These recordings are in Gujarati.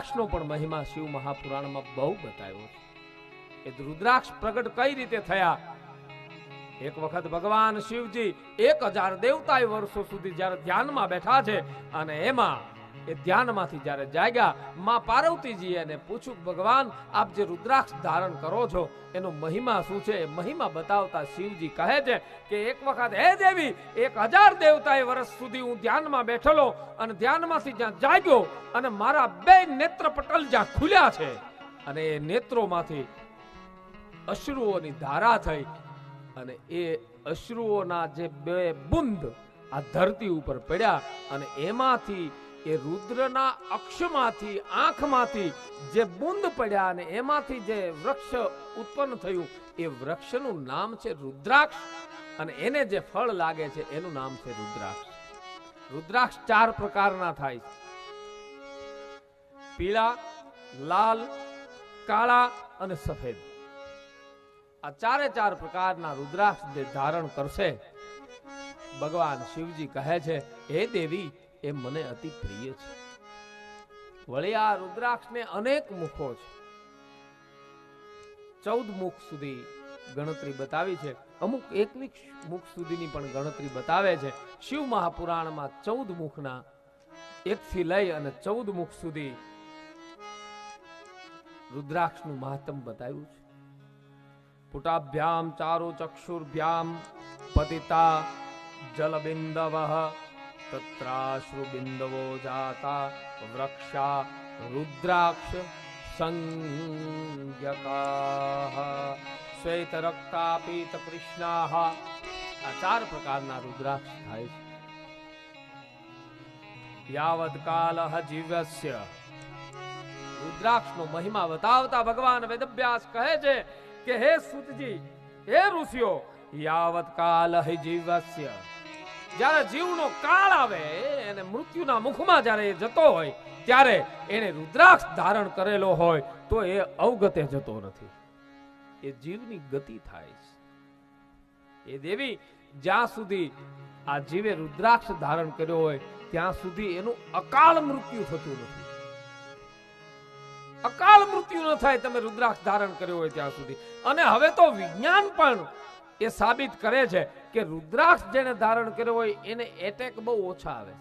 રુદ્રાક્ષનો પણ મહિમા શિવ મહાપુરાણમાં બહુ બતાવ્યો છે. એ રુદ્રાક્ષ પ્રગટ કઈ રીતે થયા? એક વખત ભગવાન શિવજી એક હજાર દેવતા વર્ષો સુધી જ્યારે ધ્યાનમાં બેઠા છે અને એમાં એ ધ્યાનમાંથી જ્યારે જાગ્યા, માં પાર્વતીજી એને પૂછ્યું, ભગવાન, આપ જે રુદ્રાક્ષ ધારણ કરો છો, એનો મહિમા શું છે? એ મહિમા બતાવતા શિવજી કહે છે કે, એક વખત, હે દેવી, એક હજાર દેવતાએ વર્ષ સુધી હું ધ્યાનમાં બેઠેલો અને ધ્યાનમાંથી જ્યાં જાગ્યો અને મારા બે નેત્ર પટલ જ્યાં ખુલ્યા છે. અને એ નેત્રોમાંથી અશ્રુઓની ધારા થઈ અને એ અશ્રુઓના જે બે બુંદ આ ધરતી ઉપર પડ્યા અને એમાંથી એ રુદ્રના અક્ષમાંથી, આંખમાંથી જે બુંદ પડ્યા અને એમાંથી જે વૃક્ષ ઉત્પન્ન થયું, એ વૃક્ષનું નામ છે રુદ્રાક્ષ. અને એને જે ફળ લાગે છે, એનું નામ છે રુદ્રાક્ષ. રુદ્રાક્ષ ચાર પ્રકારના થાય છે. પીળા, લાલ, કાળા અને સફેદ. આ ચારે ચાર પ્રકારના રુદ્રાક્ષ જે ધારણ કરશે, ભગવાન શિવજી કહે છે, હે દેવી એ મને અતિ પ્રિય છે. વળી આ રુદ્રાક્ષને અનેક મુખો છે. ચૌદ મુખ સુધી ગણતરી બતાવી છે. અમુક એકવીસ મુખ સુધીની પણ ગણતરી બતાવે છે. શિવ મહાપુરાણમાં ચૌદ મુખના એકથી લઈ અને ચૌદ મુખ સુધી રુદ્રાક્ષનું મહાત્મ બતાવ્યું છે. પુટાભ્યામ, ચારુ ચક્ષુર્ભ્યામ, પતિતા જલબિંદવ તત્રાશ્રુબિંદવો જાતા વૃક્ષા રુદ્રાક્ષ સંજ્ઞકા શ્વેત રક્તા પીત કૃષ્ણાહ આ ચાર પ્રકારના રુદ્રાક્ષ થાય છે યાવત કાલ જીવસ્ય રુદ્રાક્ષનો મહિમા બતાવતા ભગવાન વેદવ્યાસ કહે છે કે હે સુતજી હે ઋષિઓ યાવત કાલ હિ જીવસ્ય જ્યારે જીવનો કાળ આવે અને મૃત્યુના મુખમાં જ્યારે એ જતો હોય, ત્યારે એને રુદ્રાક્ષ ધારણ કરેલો હોય, તો એ અવગતે જતો નથી. એ જીવની ગતિ થાય છે. એ દેવી, જ્યાં સુધી આ જીવે રુદ્રાક્ષ ધારણ કર્યો હોય, ત્યાં સુધી એનું અકાળ મૃત્યુ થતું નથી. અકાળ મૃત્યુ ન થાય તમે રુદ્રાક્ષ ધારણ કર્યો હોય ત્યાં સુધી. અને હવે તો વિજ્ઞાન પણ એ સાબિત કરે છે કે રુદ્રાક્ષ જેને ધારણ કર્યો હોય એને એટેક બહુ ઓછા આવે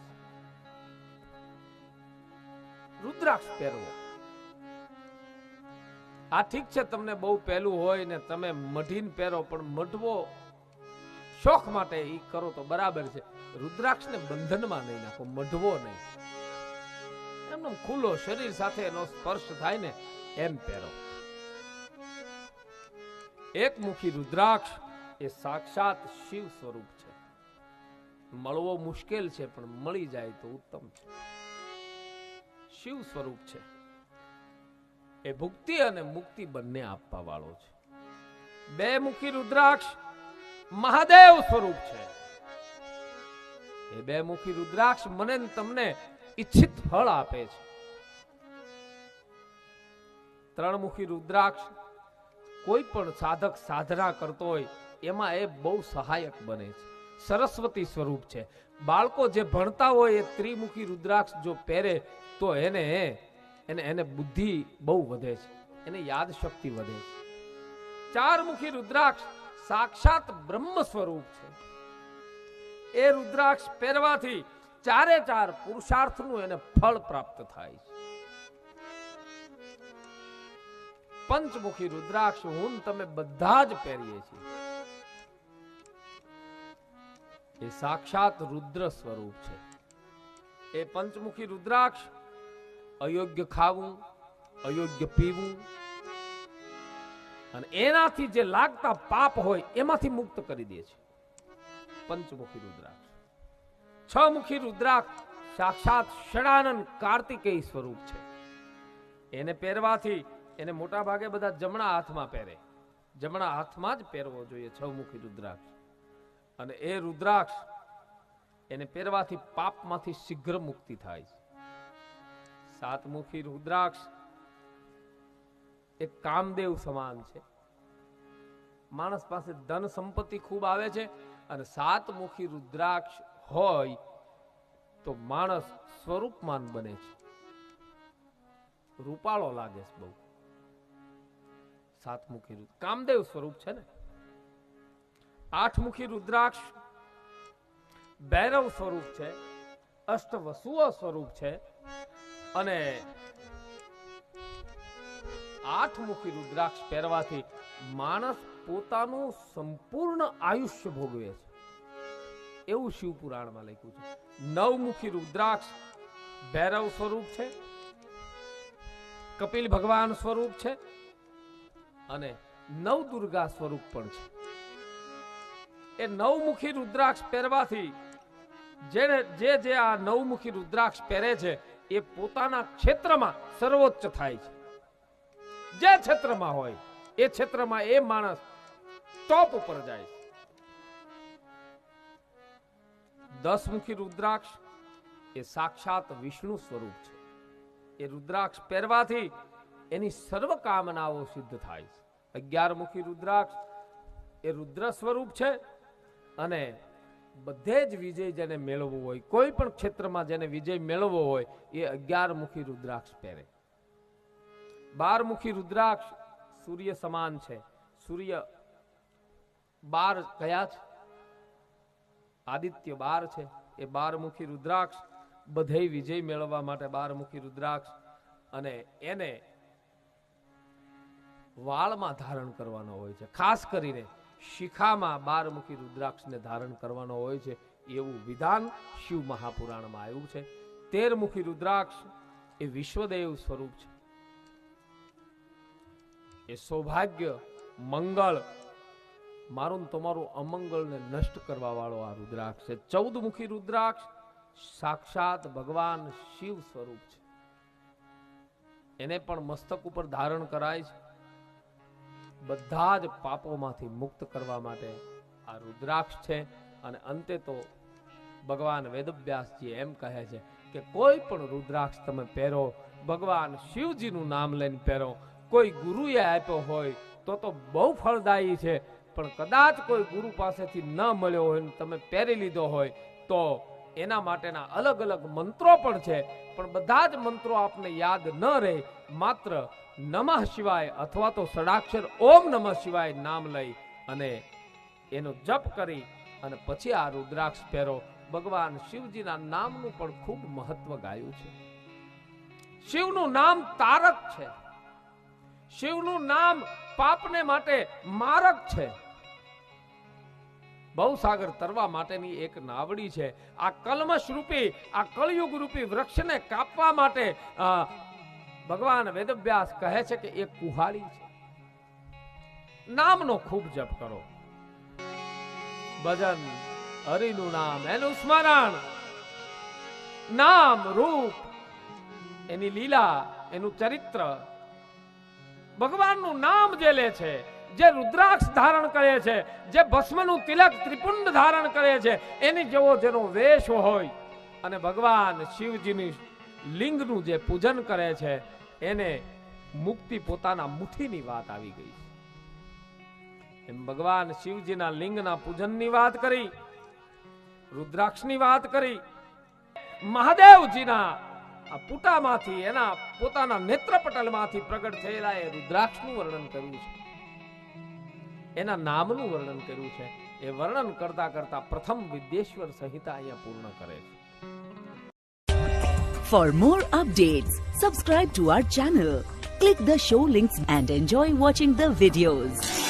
રુદ્રાક્ષ પહેરવો. આ ઠીક છે, તમને બહુ પહેલું હોય ને તમે મઢીને પહેરો, પણ મઢવો શોખ માટે એ કરો તો બરાબર છે. રુદ્રાક્ષને બંધનમાં નહીં નાખો, મઢવો નહીં. એમનો ખુલ્લો શરીર સાથે એનો સ્પર્શ થાય ને એમ પહેરો. એક મુખી રુદ્રાક્ષ એ સાક્ષાત શિવ સ્વરૂપ છે. મળવો મુશ્કેલ છે, પણ મળી જાય તો ઉત્તમ છે. શિવ સ્વરૂપ છે. એ ભુક્તિ અને મુક્તિ બંને આપવા વાળો છે. બે મુખી રુદ્રાક્ષ મહાદેવ સ્વરૂપ છે. એ બે મુખી રુદ્રાક્ષ મને તમને ઈચ્છિત ફળ આપે છે. ત્રણ મુખી રુદ્રાક્ષ કોઈ પણ સાધક સાધના કરતો હોય એમાં એ બહુ સહાયક બને છે. સરસ્વતી સ્વરૂપ છે. બાળકો જે ભણતા હોય એ ત્રિમુખી રુદ્રાક્ષ જો પહેરે, તો એને એને એને બુદ્ધિ બહુ વધે છે. એને યાદ શક્તિ વધે છે. ચારમુખી રુદ્રાક્ષ સાક્ષાત બ્રહ્મ સ્વરૂપ છે. એ રુદ્રાક્ષ પહેરવાથી ચારે ચાર પુરુષાર્થનું એને ફળ પ્રાપ્ત થાય છે. પંચમુખી રુદ્રાક્ષ હું તમે બધા જ પહેરીએ છીએ. એ સાક્ષાત રુદ્ર સ્વરૂપ છે. એ પંચમુખી રુદ્રાક્ષ, અયોગ્ય ખાવું, અયોગ્ય પીવું, અને એનાથી જે લાગતા પાપ હોય એમાંથી મુક્ત કરી દે છે. પંચમુખી રુદ્રાક્ષ. છ મુખી રુદ્રાક્ષ સાક્ષાત ષડાનંદ કાર્તિકેય સ્વરૂપ છે. એને પહેરવાથી એને મોટા ભાગે બધા જમણા હાથમાં પહેરે. જમણા હાથમાં જ પહેરવો જોઈએ છ મુખી રુદ્રાક્ષ. અને એ રુદ્રાક્ષ એને પહેરવાથી પાપમાંથી શીઘ્ર મુક્તિ થાય છે. સાતમુખી રુદ્રાક્ષ એક કામદેવ સમાન છે. માણસ પાસે ધન સંપત્તિ ખૂબ આવે છે અને સાતમુખી રુદ્રાક્ષ હોય તો માણસ સ્વરૂપમાન બને છે. રૂપાળો લાગે છે બહુ. સાતમુખી રુદ્ર કામદેવ સ્વરૂપ છે ને? આઠમુખી રુદ્રાક્ષ ભૈરવ સ્વરૂપ છે, અષ્ટવસુઓ સ્વરૂપ છે અને આઠમુખી રુદ્રાક્ષ પહેરવાથી માણસ પોતાનું સંપૂર્ણ આયુષ્ય ભોગવે છે. એવું શિવ પુરાણમાં લખ્યું છે. નવમુખી રુદ્રાક્ષ ભૈરવ સ્વરૂપ છે, કપિલ ભગવાન સ્વરૂપ છે અને નવ દુર્ગા સ્વરૂપ પણ છે. એ નવમુખી રુદ્રાક્ષ પહેરવાથી જેને જે જે આ નવમુખી રુદ્રાક્ષ પહેરે છે, એ પોતાના ક્ષેત્રમાં સર્વોચ્ચ થાય છે. જે ક્ષેત્રમાં હોય, એ ક્ષેત્રમાં એ માણસ ટોપ ઉપર જાય છે. દસમુખી રુદ્રાક્ષ એ સાક્ષાત વિષ્ણુ સ્વરૂપ છે. એ રુદ્રાક્ષ પહેરવાથી એની સર્વ કામનાઓ સિદ્ધ થાય છે. અગિયાર મુખી રુદ્રાક્ષ એ રુદ્ર સ્વરૂપ છે અને બધે જ વિજય જેને મેળવવો હોય, કોઈ પણ ક્ષેત્રમાં જેને વિજય મેળવવો હોય, એ અગિયાર મુખી રુદ્રાક્ષ પહેરે. બાર મુખી રુદ્રાક્ષ સૂર્ય સમાન છે. સૂર્ય બાર કયા છે? આદિત્ય બાર છે. એ બારમુખી રુદ્રાક્ષ બધે વિજય મેળવવા માટે બારમુખી રુદ્રાક્ષ અને એને વાળમાં ધારણ કરવાનો હોય છે. ખાસ કરીને શિખામાં બારમુખી રુદ્રાક્ષને ધારણ કરવાનો હોય છે એવું વિધાન શિવ મહાપુરાણમાં આવ્યું છે. તેરમુખી રુદ્રાક્ષ એ વિશ્વદેવ સ્વરૂપ છે. એ સૌભાગ્ય, મંગળ, મારું તમારું અમંગળને નષ્ટ કરવા વાળો આ રુદ્રાક્ષ છે. ચૌદ મુખી રુદ્રાક્ષ સાક્ષાત ભગવાન શિવ સ્વરૂપ છે. એને પણ મસ્તક ઉપર ધારણ કરાય છે. બધા જ પાપોમાંથી મુક્ત કરવા માટે આ રુદ્રાક્ષ છે. અને અંતે તો ભગવાન વેદવ્યાસજી એમ કહે છે કે કોઈ પણ રુદ્રાક્ષ તમે પહેરો, ભગવાન શિવજીનું નામ લઈને પહેરો, કોઈ ગુરુએ આપ્યો હોય તો તો બહુ ફળદાયી છે. પણ કદાચ કોઈ ગુરુ પાસેથી ન મળ્યો હોય તમે પહેરી લીધો હોય તો એના માટેના અલગ અલગ મંત્રો પણ છે. પણ બધા જ મંત્રો આપને યાદ ન રહે. માત્ર નમઃ શિવાય અથવા તો સડાક્ષર ઓમ નમઃ શિવાય નામ લઈ અને એનો જપ કરી અને પછી આ રુદ્રાક્ષ પહેરો. ભગવાન શિવજીના નામનું પણ ખૂબ મહત્વ ગાયું છે. શિવનું નામ તારક છે. શિવનું નામ પાપને માટે મારક છે. ભવસાગર તરવા માટેની એક નાવડી છે. આ કલમશ રૂપી આ કળયુગ રૂપી વૃક્ષને કાપવા માટે ભગવાન વેદવ્યાસ કહે છે કે એ કુહાડી છે. નામનો ખૂબ જપ કરો. ભજન હરિનું નામ, એનું સ્મરણ. નામ રૂપ. એની લીલા, એનું ચરિત્ર. ભગવાનનું નામ જે લે છે જે રુદ્રાક્ષ ધારણ કરે છે, જે ભસ્મનું તિલક ત્રિપુંડ ધારણ કરે છે, એની જેવો જેનો વેશ હોય. અને ભગવાન શિવજીની લિંગનું જે પૂજન કરે છે, એને મુક્તિ પોતાના મુઠ્ઠીની વાત આવી ગઈ એમ ભગવાન શિવજીના લિંગના પૂજનની વાત કરી, રુદ્રાક્ષની વાત કરી, મહાદેવજીના આ પુટામાંથી, એના પોતાના નેત્રપટલમાંથી પ્રગટ થયેલા એ રુદ્રાક્ષનું વર્ણન કર્યું છે. એના નામનું વર્ણન કર્યું છે એ વર્ણન કરતા કરતા પ્રથમ વિદ્યેશ્વર સંહિતા અહીંયા પૂર્ણ કરે છે For more updates, subscribe to our channel, click the show links and enjoy watching the videos.